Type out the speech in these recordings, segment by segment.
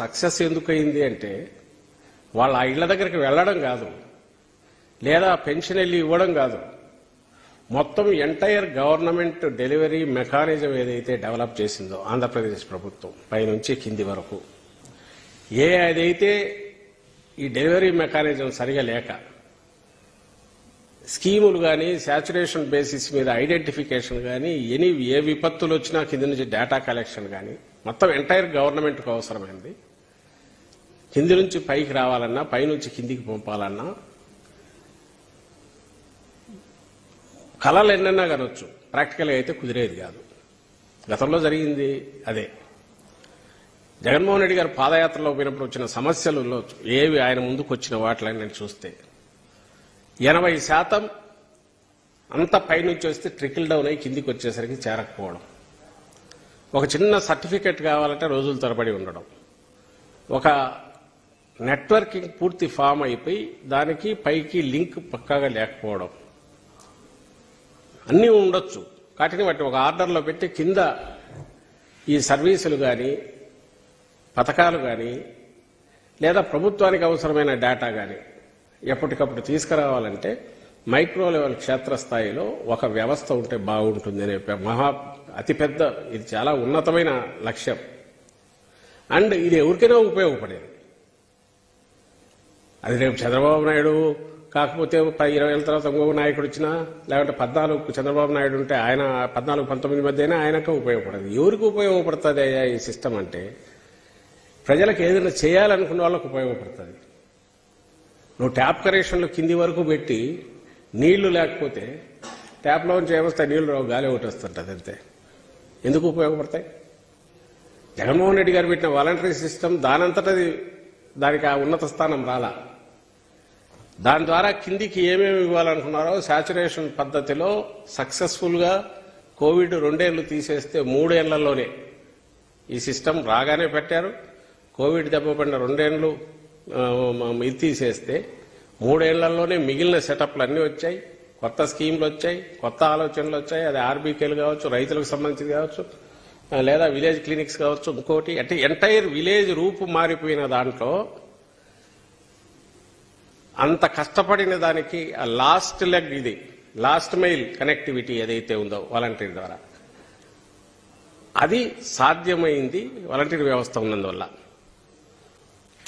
Success ఎందుకు అయింది అంటే వాళ్ళ ఇళ్ళ దగ్గరికి వెళ్ళడం కాదు లేదా పెన్షన్ వెళ్ళి ఇవ్వడం కాదు. మొత్తం ఎంటైర్ గవర్నమెంట్ డెలివరీ మెకానిజం ఏదైతే డెవలప్ చేసిందో ఆంధ్రప్రదేశ్ ప్రభుత్వం పైనుంచి కింది వరకు. ఏ అదైతే ఈ డెలివరీ మెకానిజం సరిగా లేక స్కీములు కానీ శాచురేషన్ బేసిస్ మీద ఐడెంటిఫికేషన్ కానీ ఎనీ ఏ విపత్తులు వచ్చినా కింద నుంచి డేటా కలెక్షన్ కానీ మొత్తం ఎంటైర్ గవర్నమెంట్కు అవసరమైంది. కింది నుంచి పైకి రావాలన్నా పైనుంచి కిందికి పంపాలన్నా కళలు ఎన్నన్నా కనొచ్చు. ప్రాక్టికల్గా అయితే కుదిరేది కాదు. గతంలో జరిగింది అదే. జగన్మోహన్ రెడ్డి గారు పాదయాత్రలో పోయినప్పుడు వచ్చిన సమస్యలలో ఏవి ఆయన ముందుకు వచ్చిన వాటిని నేను చూస్తే ఎనభై శాతం అంత పైనుంచి వస్తే ట్రికిల్ డౌన్ అయ్యి కిందికి వచ్చేసరికి చేరకపోవడం. ఒక చిన్న సర్టిఫికెట్ కావాలంటే రోజులు తరబడి ఉండడం. ఒక నెట్వర్కింగ్ పూర్తి ఫామ్ అయిపోయి దానికి పైకి లింక్ పక్కాగా లేకపోవడం. అన్నీ ఉండొచ్చు. వాటిని వాటిని ఒక ఆర్డర్లో పెట్టి కింద ఈ సర్వీసులు కానీ పథకాలు కానీ లేదా ప్రభుత్వానికి అవసరమైన డేటా కానీ ఎప్పటికప్పుడు తీసుకురావాలంటే మైక్రో లెవెల్ క్షేత్రస్థాయిలో ఒక వ్యవస్థ ఉంటే బాగుంటుంది అనే మహా అతిపెద్ద ఇది చాలా ఉన్నతమైన లక్ష్యం. అండ్ ఇది ఎవరికైనా ఉపయోగపడేది. అది రేపు చంద్రబాబు నాయుడు కాకపోతే ఇరవై ఏళ్ళ తర్వాత ఇంకొక నాయకుడు వచ్చినా లేకుంటే పద్నాలుగు చంద్రబాబు నాయుడు ఉంటే ఆయన పద్నాలుగు పంతొమ్మిది మధ్య అయినా ఆయనకు ఉపయోగపడదు. ఎవరికి ఉపయోగపడుతుంది అయ్యా ఈ సిస్టమ్ అంటే? ప్రజలకు ఏదైనా చేయాలనుకున్న వాళ్ళకు ఉపయోగపడుతుంది. నువ్వు ట్యాప్ కనెక్షన్లు కింది వరకు పెట్టి నీళ్ళు లేకపోతే ట్యాప్లో నుంచి ఏమొస్తాయి నీళ్ళు రావు గాలి ఒకటి వస్తుంటుంది అంతే. ఎందుకు ఉపయోగపడతాయి? జగన్మోహన్ రెడ్డి గారు పెట్టిన వాలంటరీ సిస్టమ్ దానంతటది దానికి ఆ ఉన్నత స్థానం రాలా. దాని ద్వారా కిందికి ఏమేమి ఇవ్వాలనుకున్నారో శాచురేషన్ పద్ధతిలో సక్సెస్ఫుల్గా కోవిడ్ రెండేళ్ళు తీసేస్తే మూడేళ్ళలోనే ఈ సిస్టమ్ రాగానే పెట్టారు. కోవిడ్ దెబ్బపడిన రెండేళ్ళు ఇది తీసేస్తే మూడేళ్ళలోనే మిగిలిన సెటప్లు అన్నీ వచ్చాయి. కొత్త స్కీమ్లు వచ్చాయి కొత్త ఆలోచనలు వచ్చాయి. అది ఆర్బీకేలు కావచ్చు రైతులకు సంబంధించి కావచ్చు. లేదా విలేజ్ క్లినిక్స్ కావచ్చు ఇంకోటి అంటే ఎంటైర్ విలేజ్ రూపు మారిపోయిన దాంట్లో అంత కష్టపడిన దానికి ఆ లాస్ట్ లెగ్ ఇది లాస్ట్ మైల్ కనెక్టివిటీ ఏదైతే ఉందో వాలంటీర్ ద్వారా. అది సాధ్యమైంది వాలంటీర్ వ్యవస్థ ఉన్నందువల్ల.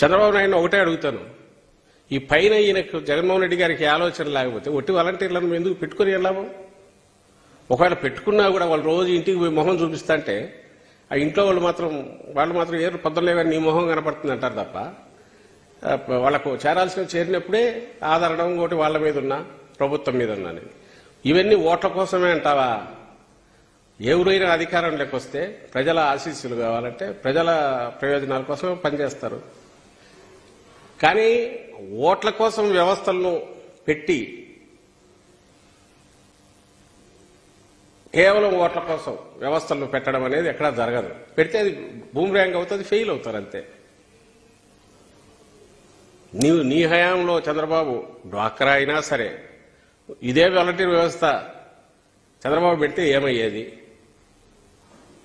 చంద్రబాబు నాయుడు ఒకటే అడుగుతాను. ఈ పైన ఈయనకు జగన్మోహన్ రెడ్డి గారికి ఆలోచన లేకపోతే ఒట్టి వాలంటీర్లను ఎందుకు పెట్టుకుని వెళ్ళాము? ఒకవేళ పెట్టుకున్నా కూడా వాళ్ళు రోజు ఇంటికి పోయి మొహం చూపిస్తా అంటే ఆ ఇంట్లో వాళ్ళు మాత్రం వాళ్ళు మాత్రం ఏదో పొద్దులే కానీ నీ మొహం కనపడుతుంది అంటారు తప్ప. వాళ్ళకు చేరాల్సిన చేరినప్పుడే ఆదరణ ఒకటి వాళ్ళ మీద ఉన్నా ప్రభుత్వం మీద ఉన్నా అనేది. ఇవన్నీ ఓట్ల కోసమే అంటావా? ఎవరైనా అధికారం లేకొస్తే ప్రజల ఆశీస్సులు కావాలంటే ప్రజల ప్రయోజనాల కోసమే పనిచేస్తారు. కానీ ఓట్ల కోసం వ్యవస్థలను పెట్టి కేవలం ఓట్ల కోసం వ్యవస్థలను పెట్టడం అనేది ఎక్కడా జరగదు. పెడితే అది భూమి ర్యాంక్ అవుతుంది ఫెయిల్ అవుతారు అంతే. నీవు నీ హయాంలో చంద్రబాబు డ్వాక్రా అయినా సరే ఇదే వాలంటీర్ వ్యవస్థ చంద్రబాబు పెడితే ఏమయ్యేది?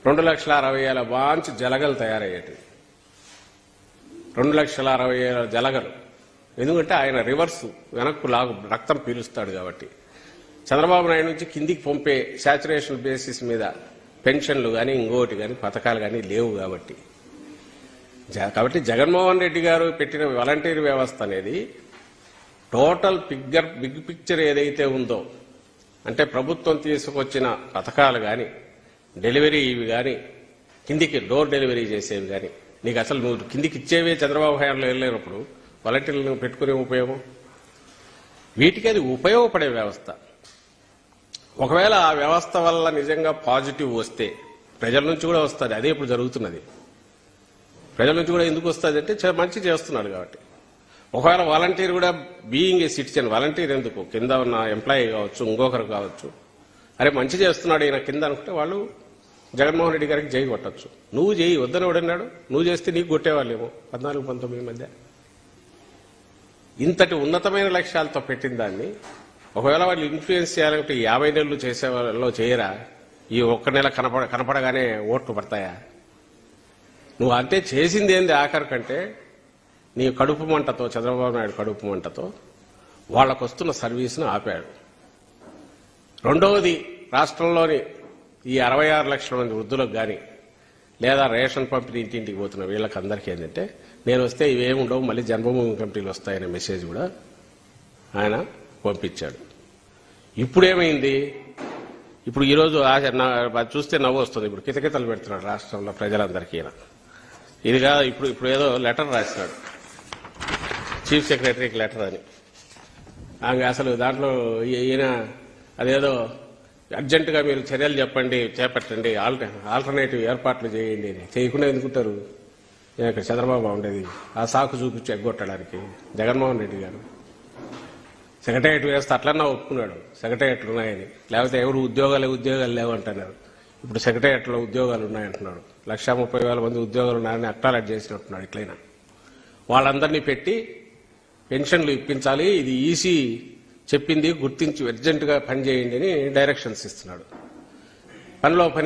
రెండు లక్షల అరవై వేల బాంచ్ జలగలు తయారయ్యేటివి. రెండు లక్షల అరవై వేల జలగలు. ఎందుకంటే ఆయన రివర్స్ వెనక్కు లాగు రక్తం పీలుస్తాడు కాబట్టి. చంద్రబాబు నాయుడు నుంచి కిందికి పంపే శాచురేషన్ బేసిస్ మీద పెన్షన్లు కానీ ఇంకోటి కానీ పథకాలు కానీ లేవు కాబట్టి. జ- కాబట్టి జగన్మోహన్ రెడ్డి గారు పెట్టిన వాలంటీర్ వ్యవస్థ అనేది టోటల్ పిగ్గర్ బిగ్ పిక్చర్ ఏదైతే ఉందో అంటే ప్రభుత్వం తీసుకొచ్చిన పథకాలు కానీ డెలివరీ ఇవి కానీ కిందికి డోర్ డెలివరీ చేసేవి కానీ నీకు అసలు నువ్వు కిందికి ఇచ్చేవే చంద్రబాబు హయాంలో వెళ్ళినప్పుడు వాలంటీర్లను పెట్టుకునే ఉపయోగం? వీటికి అది ఉపయోగపడే వ్యవస్థ. ఒకవేళ ఆ వ్యవస్థ వల్ల నిజంగా పాజిటివ్ వస్తే ప్రజల నుంచి కూడా వస్తుంది. అదే ఇప్పుడు జరుగుతున్నది. ప్రజల నుంచి కూడా ఎందుకు వస్తుంది అంటే మంచి చేస్తున్నాడు కాబట్టి. ఒకవేళ వాలంటీర్ కూడా బీయింగ్ ఏ సిటిజన్ వాలంటీర్ ఎందుకు? కింద ఉన్న ఎంప్లాయీ కావచ్చు ఇంకొకరు కావచ్చు. అరే మంచి చేస్తున్నాడు ఈయన కింద అనుకుంటే వాళ్ళు జగన్మోహన్ రెడ్డి గారికి జై కొట్టచ్చు. నువ్వు చేయి వద్దని ఎవడన్నాడు? నువ్వు చేస్తే నీకు కొట్టేవాళ్ళేమో. పద్నాలుగు పంతొమ్మిది మధ్య. ఇంతటి ఉన్నతమైన లక్ష్యాలతో పెట్టిన దాన్ని ఒకవేళ వాళ్ళు ఇన్ఫ్లుయెన్స్ చేయాలంటే యాభై నెలలు చేసే వాళ్ళలో చేయరా? ఈ ఒక్క నెల కనపడ కనపడగానే ఓట్లు పడతాయా? నువ్వు అంతే చేసింది ఏంది ఆఖరి కంటే? నీ కడుపు మంటతో చంద్రబాబు నాయుడు కడుపు మంటతో వాళ్ళకు వస్తున్న సర్వీస్ను ఆపాడు. రెండవది రాష్ట్రంలోని ఈ అరవై ఆరు లక్షల మంది వృద్ధులకు కానీ లేదా రేషన్ పంపిణీ ఇంటింటికి పోతున్న వీళ్ళకి అందరికీ ఏంటంటే నేను వస్తే ఇవేమి ఉండవు మళ్ళీ జన్మభూమి కంపెనీలు వస్తాయనే మెసేజ్ కూడా ఆయన పంపించాడు. ఇప్పుడు ఏమైంది ఇప్పుడు ఈరోజు ఆశ అది చూస్తే నవ్వు వస్తుంది. ఇప్పుడు కితకితలు పెడుతున్నాడు రాష్ట్రంలో ప్రజలందరికీ ఇది కాదు ఇప్పుడు ఇప్పుడు ఏదో లెటర్ రాసినాడు. చీఫ్ సెక్రటరీకి లెటర్ అని. ఆమె అసలు దాంట్లో ఈయన అదేదో అర్జెంటుగా మీరు చర్యలు చెప్పండి చేపట్టండి ఆల్టర్ ఆల్టర్నేటివ్ ఏర్పాట్లు చేయండి చేయకుండా ఎందుకుంటారు ఇక్కడ చంద్రబాబు ఉండేది ఆ సాకు చూపించి ఎగ్గొట్టడానికి. జగన్మోహన్ రెడ్డి గారు. సెక్రటరియట్ వేస్తే అట్లన్నా ఒప్పుకున్నాడు. సెక్రటరియట్లు ఉన్నాయని. లేకపోతే ఎవరు ఉద్యోగాలు ఉద్యోగాలు లేవు అంటున్నారు. ఇప్పుడు సెక్రటరియట్లో ఉద్యోగాలు ఉన్నాయంటున్నాడు. లక్షా ముప్పై వేల మంది ఉద్యోగాలు ఉన్నాయని అక్టాలెట్ చేసినట్టున్నాడు ఇట్లయినా వాళ్ళందరినీ పెట్టి పెన్షన్లు ఇప్పించాలి. ఇది ఈసీ చెప్పింది గుర్తించి అర్జెంటుగా పనిచేయండి అని డైరెక్షన్స్ ఇస్తున్నాడు. పనిలో పని